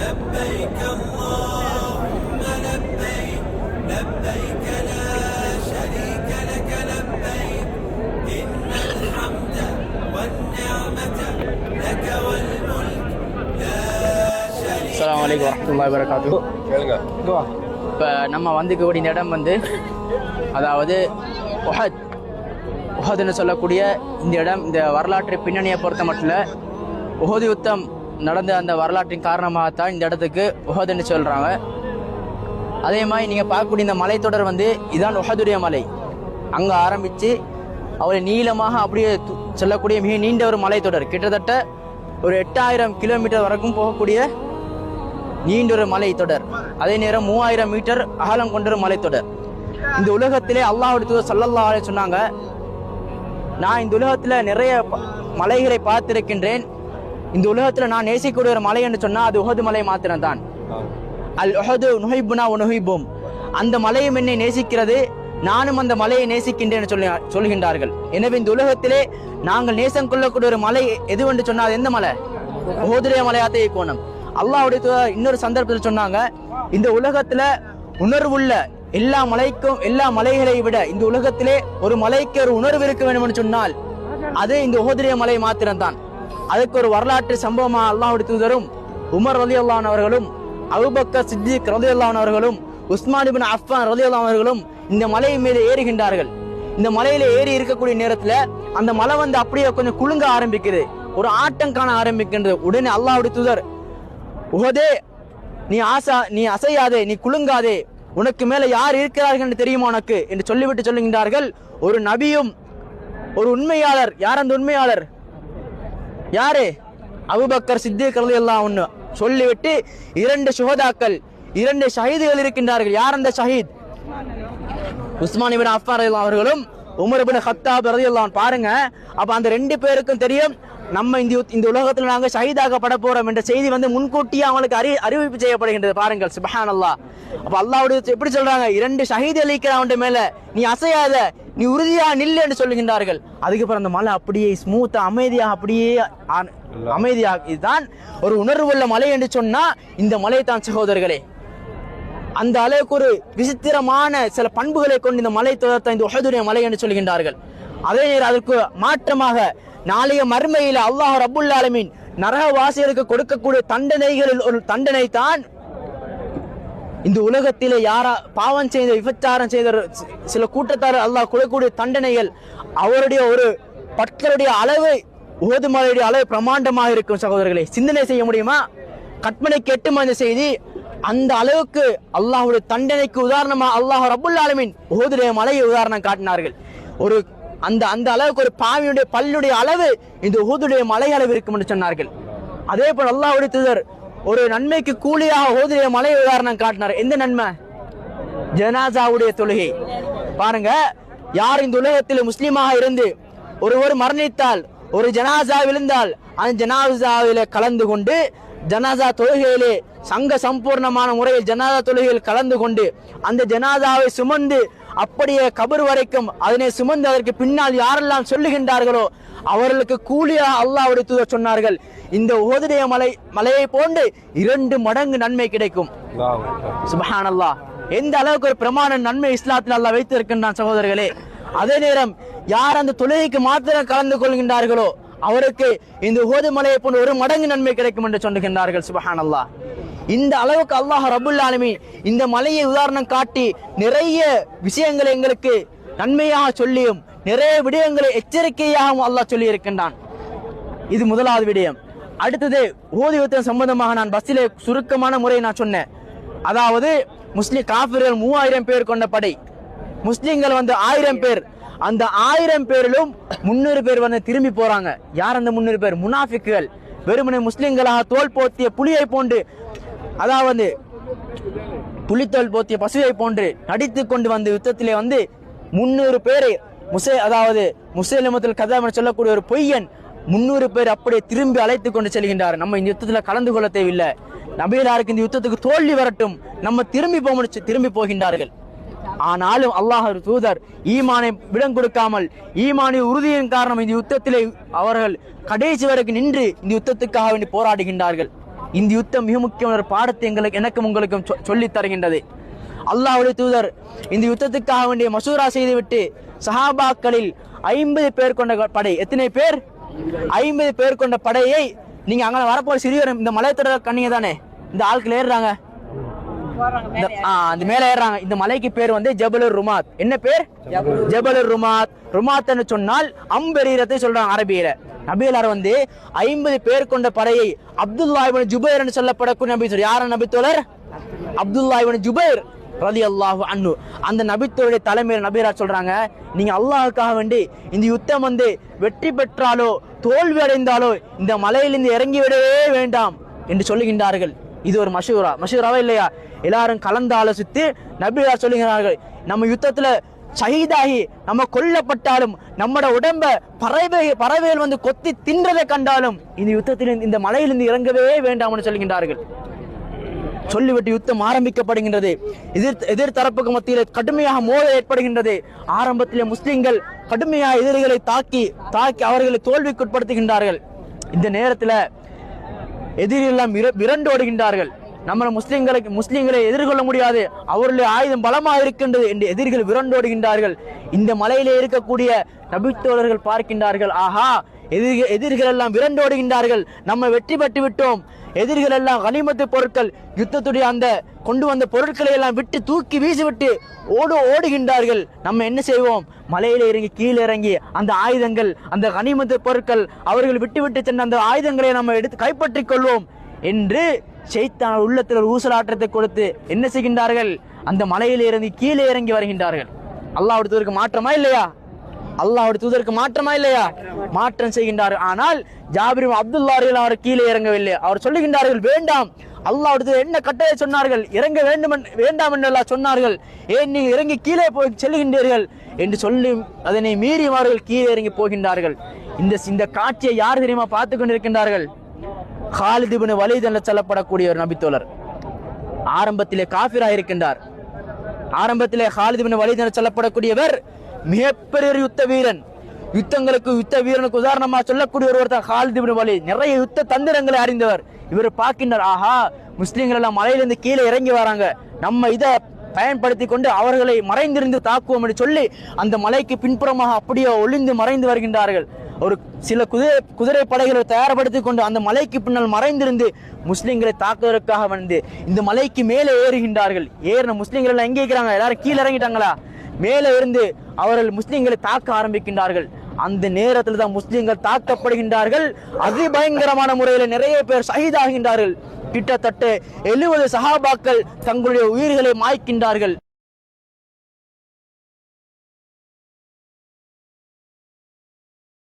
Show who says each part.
Speaker 1: لبيك اللهم لبيك لبيك لا شريك لك لبيك إن الحمد والنعمة لك والملك لا شريك
Speaker 2: அஸ்ஸலாமு அலைக்கும் வரஹ்மத்துல்லாஹி வரகாத்து
Speaker 3: கேளுங்க
Speaker 2: இப்போ நம்ம வந்துக்கக்கூடிய இந்த இடம் வந்து அதாவது உஹத் உஹதுன்னு சொல்லக்கூடிய இந்த இடம் இந்த வரலாற்று பின்னணியை பொறுத்த மட்டும் இல்லை உஹது யுத்தம் நடந்த அந்த வரலாற்றின் காரணமாகத்தான் இந்த இடத்துக்கு உஹதுன்னு சொல்கிறாங்க அதே மாதிரி நீங்கள் பார்க்கக்கூடிய இந்த மலைத்தொடர் வந்து இதான் உஹதுடைய மலை. அங்கே ஆரம்பித்து அவரை நீளமாக அப்படியே செல்லக்கூடிய மிக நீண்ட ஒரு மலைத்தொடர் கிட்டத்தட்ட ஒரு எட்டாயிரம் கிலோமீட்டர் வரைக்கும் போகக்கூடிய நீண்ட ஒரு மலைத்தொடர் அதே நேரம் மூவாயிரம் மீட்டர் அகலம் கொண்ட ஒரு மலைத்தொடர் இந்த உலகத்திலே அல்லாஹ் தூதர் ஸல்லல்லாஹு சொன்னாங்க நான் இந்த உலகத்தில் நிறைய மலைகளை பார்த்திருக்கின்றேன். இந்த உலகத்துல நான் நேசிக்கூடிய ஒரு மலை என்று சொன்னா அது உஹது மலை மாத்திரம் தான் அல் உஹது நுஹைபுனா நுஹைபும் அந்த மலையும் என்னை நேசிக்கிறது நானும் அந்த மலையை நேசிக்கின்றேன் என்று சொல்லி சொல்கின்றார்கள். எனவே இந்த உலகத்திலே நாங்கள் நேசம் கொள்ளக்கூடிய ஒரு மலை எதுவென்று சொன்னால் அது எந்த மலை? உஹதுடைய மலையாத்தே கோணம். அல்லாஹ்வுடைய இன்னொரு சந்தர்ப்பத்தில் சொன்னாங்க இந்த உலகத்துல உணர்வுள்ள எல்லா மலைக்கும் எல்லா மலைகளை விட இந்த உலகத்திலே ஒரு மலைக்கு ஒரு உணர்வு இருக்க வேண்டும் என்று சொன்னால் அது இந்த உஹதுடைய மலை மாத்திரம்தான். அதுக்கு ஒரு வரலாற்று சம்பவமா அல்லாஹ்வுடைய தூதரும் உமர் ரலி அவர்களும் அபுபக்கர் சித்திக் ரலி அவர்களும் உஸ்மான் பின் அஃபான் ரலி அவர்களும் இந்த மலை மீது ஏறுகின்றார்கள். இந்த மலையில ஏறி இருக்கக்கூடிய நேரத்துல அந்த மலை வந்து அப்படியே கொஞ்சம் குலுங்க ஆரம்பிக்குது. ஒரு ஆட்டம் காண ஆரம்பிக்கின்றது. உடனே அல்லாஹ்வுடைய தூதர் உஹதே நீ ஆசா நீ அசையாதே நீ குலுங்காதே. உனக்கு மேல யார் இருக்கிறார்கள் என்று தெரியுமா உனக்கு? என்று சொல்லிவிட்டு சொல்லுகின்றார்கள். ஒரு நபியும் ஒரு உண்மையாளர் யார் அந்த உண்மையாளர்? யாரு? அபுபக்கர் சித்திக் எல்லாம் ஒன்று சொல்லிவிட்டு இரண்டு சுகதாக்கள் இரண்டு ஷஹீதுகள் இருக்கின்றார்கள். யார் அந்த ஷஹீத்? உஸ்மான் இபின் அஃபார் அவர்களும் உமர் இபின் ஹத்தாப் ரதி பாருங்க அப்ப அந்த ரெண்டு பேருக்கும் தெரியும் நம்ம இந்த இந்த உலகத்தில் நாங்க ஷஹீதாக்கப்பட போறோம் என்ற செய்தி வந்து முன்கூட்டியே அவங்களுக்கு அறி அறிவிப்பு செய்யப்படுகின்றது. பாருங்கள் சுபஹானல்லாஹ். அப்ப அல்லாவுடைய எப்படி சொல்றாங்க? இரண்டு ஷஹீத் அளிக்கிறான் மேல நீ அசையாத நீ உறுதியா நில்லு என்று சொல்லுகின்றார்கள். அதுக்கப்புறம் அந்த மலை அப்படியே ஸ்மூத்தா அமைதியா அப்படியே ஆ- அமைதியா இதுதான் ஒரு உணர்வுள்ள மலை என்று சொன்னா இந்த மலை தான் சகோதரர்களே. அந்த அளவுக்கு ஒரு விசித்திரமான சில பண்புகளை கொண்டு இந்த மலை தொடர்த்த இந்த உஹதுடைய மலை என்று சொல்கின்றார்கள். அதே நேரம் அதற்கு மாற்றமாக நாளைய மறுமையில அல்லாஹ் ரப்புல் ஆலமீன் நரகவாசிகளுக்கு கொடுக்கக்கூடிய தண்டனைகளில் ஒரு தண்டனை தான் இந்த உலகத்திலே யாரா பாவம் செய்த விபச்சாரம் செய்த சில கூட்டத்தார் அல்லாஹ் கொடுக்கக்கூடிய தண்டனைகள் அவருடைய ஒரு பற்களுடைய அளவு ஓதுமலையுடைய அளவு பிரமாண்டமாக இருக்கும் சகோதரர்களை. சிந்தனை செய்ய முடியுமா? கற்பனை கெட்டும் அந்த செய்தி அந்த அளவுக்கு அல்லாஹுடைய தண்டனைக்கு உதாரணமா அல்லாஹ் ரபுல் ஆலமின் ஓதுடைய மலையை உதாரணம் காட்டினார்கள். ஒரு அந்த அந்த அளவுக்கு ஒரு பாவியுடைய பல்லுடைய அளவு இந்த ஊதுடைய மலை அளவு இருக்கும் என்று சொன்னார்கள். அதே போல் அல்லாஹுடைய தூதர் ஒரு நன்மைக்கு கூலியாக ஓதுடைய மலை உதாரணம் காட்டினார். எந்த நன்மை? ஜனாசாவுடைய தொழுகை. பாருங்க யார் இந்த உலகத்தில் முஸ்லீமாக இருந்து ஒருவர் மரணித்தால் ஒரு ஜனாசா விழுந்தால் அந்த ஜனாசாவில கலந்து கொண்டு ஜனாசா தொழுகையிலே சங்க சம்பூர்ணமான முறையில் ஜனாதா தொழுகையில் கலந்து கொண்டு அந்த ஜனாதாவை சுமந்து அப்படியே கபர் வரைக்கும் அதனை சுமந்து அதற்கு பின்னால் யாரெல்லாம் சொல்லுகின்றார்களோ அவர்களுக்கு கூலியாக அல்லாஹ்வுடைய தூதர் சொன்னார்கள். இந்த ஓதுடைய மலை மலையை போன்று இரண்டு மடங்கு நன்மை கிடைக்கும்.
Speaker 3: அல்லாஹ் அக்பர்.
Speaker 2: சுபஹானல்லாஹ். எந்த அளவுக்கு ஒரு பிரமாண நன்மை இஸ்லாத்தில் அல்லாஹ் வைத்திருக்கின்றான் சகோதரர்களே அதே நேரம் யார் அந்த தொழுகைக்கு மாத்திரம் கலந்து கொள்கின்றார்களோ அவருக்கு இந்த ஓது மலையை போன்ற ஒரு மடங்கு நன்மை கிடைக்கும் என்று சொல்லுகின்றார்கள். சுபஹானல்லாஹ். இந்த அளவுக்கு அல்லாஹ் ரபுல் ஆலமீன் இந்த மலையை உதாரணம் காட்டி நிறைய விஷயங்களை எங்களுக்கு நன்மையாக சொல்லியும் நிறைய விடயங்களை எச்சரிக்கையாகவும் அல்லாஹ் சொல்லி இருக்கின்றான் இது முதலாவது விடயம். அடுத்தது ஓதி யுத்தம் சம்பந்தமாக நான் பஸ்ஸிலே சுருக்கமான முறையை நான் சொன்னேன். அதாவது முஸ்லிம் காபிர்கள் மூவாயிரம் பேர் கொண்ட படை. முஸ்லிம்கள் வந்து ஆயிரம் பேர். அந்த ஆயிரம் பேரிலும் முன்னூறு பேர் வந்து திரும்பி போறாங்க. யார் அந்த முன்னூறு பேர்? முனாஃபிக்குகள். வெறுமனை முஸ்லிம்களாக தோல் போத்திய புலியை போன்று அதாவது புலித்தோல் போத்திய பசுவை போன்று நடித்து கொண்டு வந்த யுத்தத்திலே வந்து முன்னூறு பேரை முசே அதாவது முசேலிமத்தில் கதாம் என சொல்லக்கூடிய ஒரு பொய்யன் முன்னூறு பேர் அப்படியே திரும்பி அழைத்து கொண்டு செல்கின்றார். நம்ம இந்த யுத்தத்தில் கலந்து கொள்ள தேவையில்லை. நபிகளாருக்கு இந்த யுத்தத்துக்கு தோல்வி வரட்டும். நம்ம திரும்பி போக திரும்பி போகின்றார்கள். ஆனாலும் அல்லாஹ் தூதர் ஈமானை விடம் கொடுக்காமல் ஈமானின் உறுதியின் காரணம் இந்த யுத்தத்திலே அவர்கள் கடைசி வரைக்கும் நின்று இந்த யுத்தத்துக்காக வேண்டி போராடுகின்றார்கள். இந்த யுத்தம் மிக முக்கியமான ஒரு பாடத்தை எங்களுக்கு எனக்கும் உங்களுக்கும் சொ- சொல்லித் தருகின்றது அல்லாஹ்வுடைய தூதர் இந்த யுத்தத்துக்காக வேண்டிய மசூரா செய்துவிட்டு சஹாபாக்களில் ஐம்பது பேர் கொண்ட படை எத்தனை பேர்? ஐம்பது பேர் கொண்ட படையை நீங்க அங்க வரப்போற சிறியவர் இந்த மலைத்தொடர் கண்ணிங்க தானே இந்த ஆட்கள் ஏறுறாங்க. அந்த மேல ஏறாங்க இந்த மலைக்கு பேர் வந்து ஜபலுர் ருமாத். என்ன பேர்? ஜபலுர் ருமாத். ருமாத்னு சொன்னால் அம்பெரீரத்தை சொல்றாங்க அரபியில. நபியலார் வந்து ஐம்பது பேர் கொண்ட படையை அப்துல்லா இப்னு ஜுபைர் என்று சொல்லப்படக்கூடிய நபி சொல் யார நபி தோழர்? அப்துல்லா இப்னு ஜுபைர் ரலி அல்லாஹு அன்னு அந்த நபித்தோருடைய தலைமையில் நபியரார் சொல்றாங்க நீங்க அல்லாஹுக்காக வேண்டி இந்த யுத்தம் வந்து வெற்றி பெற்றாலோ தோல்வி அடைந்தாலோ இந்த மலையிலிருந்து இறங்கி விடவே வேண்டாம் என்று சொல்லுகின்றார்கள். இது ஒரு மஷூரா. மஷூராவா இல்லையா? எல்லாரும் கலந்து ஆலோசித்து நபியார் சொல்லுகிறார்கள் நம்ம யுத்தத்துல சகிதாகி நம்ம கொல்லப்பட்டாலும் நம்மட உடம்ப பறவை பறவைகள் வந்து கொத்தி தின்றதை கண்டாலும் இந்த யுத்தத்தில் இந்த மலையிலிருந்து இறங்கவே வேண்டாம்னு சொல்கின்றார்கள் சொல்லிவிட்டு யுத்தம் ஆரம்பிக்கப்படுகின்றது. எதிர் எதிர் தரப்புக்கு மத்தியில் கடுமையாக மோதல் ஏற்படுகின்றது. ஆரம்பத்திலே முஸ்லிம்கள் கடுமையாக எதிரிகளை தாக்கி தாக்கி அவர்களை தோல்விக்குட்படுத்துகின்றார்கள். இந்த நேரத்தில் எதிரெல்லாம் விரண்டோடுகின்றார்கள். நம்ம முஸ்லிம்களுக்கு முஸ்லிம்களை எதிர்கொள்ள முடியாது. அவர்களுடைய ஆயுதம் பலமாக இருக்கின்றது என்று எதிரிகள் விரண்டோடுகின்றார்கள். இந்த மலையிலே இருக்கக்கூடிய நபித்தோழர்கள் பார்க்கின்றார்கள். ஆஹா எதிர் எதிரிகள் எல்லாம் விரண்டோடுகின்றார்கள். நம்ம வெற்றி பெற்று விட்டோம். எதிரிகள் எல்லாம் கனிமத்து பொருட்கள் யுத்தத்துடைய அந்த கொண்டு வந்த பொருட்களை எல்லாம் விட்டு தூக்கி வீசிவிட்டு ஓடு ஓடுகின்றார்கள். நம்ம என்ன செய்வோம்? மலையில இறங்கி கீழே இறங்கி அந்த ஆயுதங்கள் அந்த கனிமத்து பொருட்கள் அவர்கள் விட்டு விட்டு சென்ற அந்த ஆயுதங்களை நம்ம எடுத்து கைப்பற்றிக் கொள்வோம் என்று செய்தான் உள்ளத்தில் ஒரு ஊசலாட்டத்தை கொடுத்து என்ன செய்கின்றார்கள்? அந்த மலையில இறங்கி கீழே இறங்கி வருகின்றார்கள். அல்லாஹ் ஒருத்தருக்கு மாற்றமா இல்லையா? அல்லாஹ் தூதருக்கு மாற்றமா இல்லையா? மாற்றம் செய்கின்றார். ஆனால் ஜாபிர் அப்துல்லா அவர் கீழே இறங்கவில்லை. அவர் சொல்லுகின்றார்கள் வேண்டாம். அல்லாஹ் தூதர் என்ன கட்டளை சொன்னார்கள்? இறங்க வேண்டும் என்று- வேண்டாம் என்று சொன்னார்கள். ஏன் நீங்கள் இறங்கி கீழே போய் செல்லுகின்றீர்கள் என்று சொல்லி அதனை மீறி அவர்கள் கீழே இறங்கி போகின்றார்கள். இந்த இந்த காட்சியை யார் தெரியுமா பார்த்து கொண்டிருக்கின்றார்கள்? ஹாலித் இப்னு வலீத் என்று சொல்லப்படக்கூடிய ஒரு நபித்தோழர். ஆரம்பத்திலே காஃபிரா இருக்கின்றார் ஆரம்பத்திலே ஹாலித் பின் வலீத் சொல்லப்படக்கூடியவர் மிகப்பெரிய யுத்த வீரன். யுத்தங்களுக்கு யுத்த வீரனுக்கு உதாரணமாக சொல்லக்கூடிய ஒருவர் தான் ஹாலித் பின் வலீத். நிறைய யுத்த தந்திரங்களை அறிந்தவர். இவர் பார்க்கின்றார் ஆஹா முஸ்லீம்கள் எல்லாம் மலையிலிருந்து கீழே இறங்கி வராங்க. நம்ம இதை பயன்படுத்தி கொண்டு அவர்களை மறைந்திருந்து தாக்குவோம் என்று சொல்லி அந்த மலைக்கு பின்புறமாக அப்படியே ஒளிந்து மறைந்து வருகின்றார்கள். ஒரு சில குதிரை குதிரை படைகளை தயார்படுத்திக் கொண்டு அந்த மலைக்கு பின்னால் மறைந்திருந்து முஸ்லீம்களை தாக்குவதற்காக வந்து இந்த மலைக்கு மேலே ஏறுகின்றார்கள். ஏறின முஸ்லீம்கள் எல்லாம் எங்கே இருக்கிறாங்க? எல்லாரும் கீழே இறங்கிட்டாங்களா? மேலே இருந்து அவர்கள் முஸ்லிம்களை தாக்க ஆரம்பிக்கின்றார்கள். அந்த நேரத்தில் தான் முஸ்லிம்கள் தாக்கப்படுகின்றார்கள். அதி பயங்கரமான முறையில் நிறைய பேர் சகிதாகின்றார்கள் கிட்டத்தட்ட எழுபது சஹாபாக்கள் தங்களுடைய உயிர்களை மாய்க்கின்றார்கள்.